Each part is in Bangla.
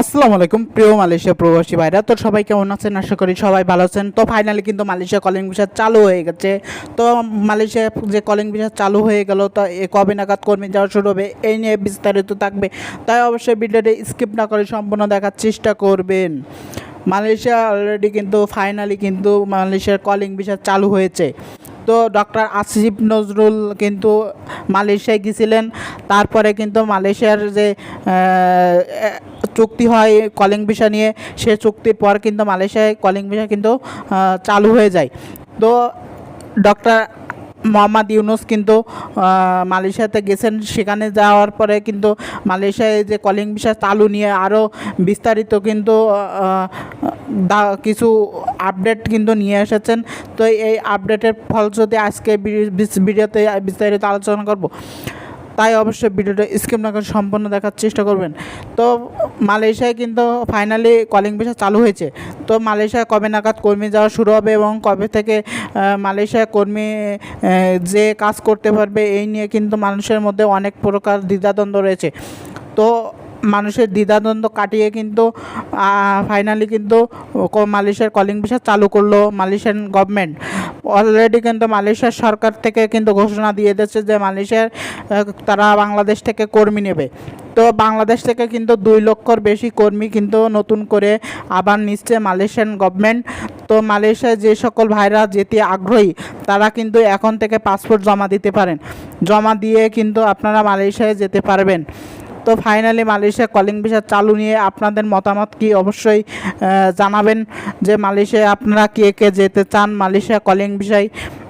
আসসালামু আলাইকুম, প্রিয় মালয়েশিয়া প্রবাসী ভাইরা। তো সবাই কেমন আছেন? আশা করি সবাই ভালো আছেন। তো ফাইনালি কিন্তু মালয়েশিয়া কলিং ভিসা চালু হয়ে গেছে। তো মালয়েশিয়া যে কলিং ভিসা চালু হয়ে গেল, তো কবে নাগাদ কর্মী যাওয়া শুরু হবে এই নিয়ে বিস্তারিত থাকবে। তাই অবশ্যই ভিডিওটি স্কিপ না করে সম্পূর্ণ দেখার চেষ্টা করবেন। মালয়েশিয়া অলরেডি কিন্তু ফাইনালি কিন্তু মালয়েশিয়ার কলিং ভিসা চালু হয়েছে। তো ডক্টর আসিফ নজরুল কিন্তু মালয়েশিয়ায় গিয়েছিলেন। তারপরে কিন্তু মালয়েশিয়ার যে চুক্তি হয় কলিং ভিসা নিয়ে, সে চুক্তির পর কিন্তু মালয়েশিয়ায় কলিং ভিসা কিন্তু চালু হয়ে যায়। তো ডক্টর মোহাম্মদ ইউনুস কিন্তু মালয়েশিয়াতে গেছেন। সেখানে যাওয়ার পরে কিন্তু মালয়েশিয়ায় যে কলিং ভিসা চালু নিয়ে আরও বিস্তারিত কিন্তু কিছু আপডেট কিন্তু নিয়ে এসেছেন। তো এই আপডেটের ফলশ্রুতি আজকে ভিডিওতে বিস্তারিত আলোচনা করব। তাই অবশ্যই ভিডিওটা স্কিপ না করে সম্পূর্ণ দেখার চেষ্টা করবেন। তো মালয়েশিয়ায় কিন্তু ফাইনালি কলিং ভিসা চালু হয়েছে। তো মালয়েশিয়ায় কবে নাগাদ কর্মী যাওয়া শুরু হবে এবং কবে থেকে মালয়েশিয়ায় কর্মী যে কাজ করতে পারবে এই নিয়ে কিন্তু মানুষের মধ্যে অনেক প্রকার দ্বিধাদ্বন্দ্ব রয়েছে। তো মানুষের দ্বিধাদ্বন্দ্ব কাটিয়ে কিন্তু ফাইনালি কিন্তু মালয়েশিয়ার কলিং ভিসা চালু করল মালয়েশিয়ান গভর্নমেন্ট অলরেডি কিন্তু মালয়েশিয়ার সরকার থেকে কিন্তু ঘোষণা দিয়ে দিয়েছে যে মালয়েশিয়ার তারা বাংলাদেশ থেকে কর্মী নেবে। তো বাংলাদেশ থেকে কিন্তু দুই লক্ষর বেশি কর্মী কিন্তু নতুন করে আবার নিচ্ছে মালয়েশিয়ান গভর্নমেন্ট তো মালয়েশিয়ায় যে সকল ভাইরা যেতে আগ্রহী, তারা কিন্তু এখন থেকে পাসপোর্ট জমা দিতে পারেন। জমা দিয়ে কিন্তু আপনারা মালয়েশিয়ায় যেতে পারবেন। তো ফাইনালি মালয়েশিয়া কলিং ভিসা চালু নিয়ে আপনাদের মতামত কি অবশ্যই জানাবেন যে মালয়েশিয়ায় আপনারা কে কে যেতে চান? মালয়েশিয়া কলিং ভিসায়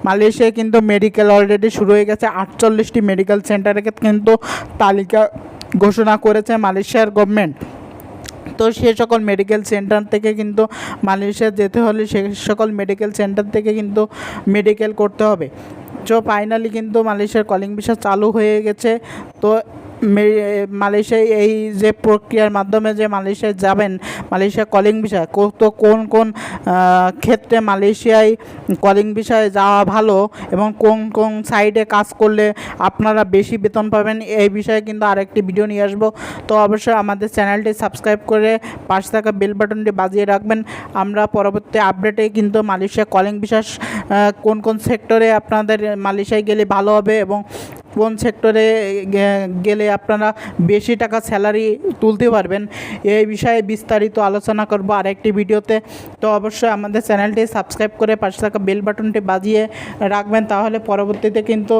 মালয়েশিয়ায় কিন্তু মেডিকেল অলরেডি শুরু হয়ে গেছে। আটচল্লিশটি মেডিকেল সেন্টারে কিন্তু তালিকা ঘোষণা করেছে মালয়েশিয়ার গভর্নমেন্ট তো সে সকল মেডিকেল সেন্টার থেকে কিন্তু মালয়েশিয়া যেতে হলে সে সকল মেডিকেল সেন্টার থেকে কিন্তু মেডিকেল করতে হবে। তো ফাইনালি কিন্তু মালয়েশিয়ার কলিং ভিসা চালু হয়ে গেছে। তো মালয়েশিয়ায় এই যে প্রক্রিয়ার মাধ্যমে যে মালয়েশিয়ায় যাবেন, মালয়েশিয়া কলিং কো- তো কোন কোন ক্ষেত্রে মালয়েশিয়ায় কলিং ভিসায় যাওয়া ভালো এবং কোন কোন সাইডে কাজ করলে আপনারা বেশি বেতন পাবেন, এই বিষয়ে কিন্তু আরেকটি ভিডিও নিয়ে আসব। তো অবশ্যই আমাদের চ্যানেলটি সাবস্ক্রাইব করে পাশে থাকা বেল বাটনটি বাজিয়ে রাখবেন। আমরা পরবর্তী আপডেটে কিন্তু মালয়েশিয়া কলিং ভিসা কোন কোন সেক্টরে আপনাদের মালয়েশিয়ায় গেলে ভালো হবে এবং কোন সেক্টরে গেলে আপনারা বেশি টাকা স্যালারি তুলতে পারবেন। এই বিষয়ে বিস্তারিত আলোচনা করব আরেকটি ভিডিওতে। তো অবশ্যই আমাদের চ্যানেলটি সাবস্ক্রাইব করে পাশে থাকা বেল বাটনটি বাজিয়ে রাখবেন, তাহলে পরবর্তীতে কিন্তু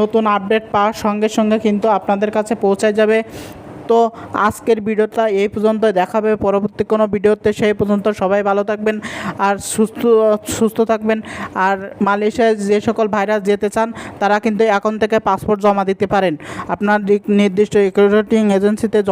নতুন আপডেট পাওয়ার সঙ্গে সঙ্গে কিন্তু আপনাদের কাছে পৌঁছায় যাবে। তো আজকের ভিডিওটা এই পর্যন্ত দেখাবে পরবর্তী কোনো ভিডিওতে। সেই পর্যন্ত সবাই ভালো থাকবেন আর সুস্থ সুস্থ থাকবেন। আর মালয়েশিয়ায় যে সকল ভাইরাস যেতে চান, তারা কিন্তু এখন থেকে পাসপোর্ট জমা দিতে পারেন। আপনার নির্দিষ্ট রিক্রুটিং এজেন্সিতে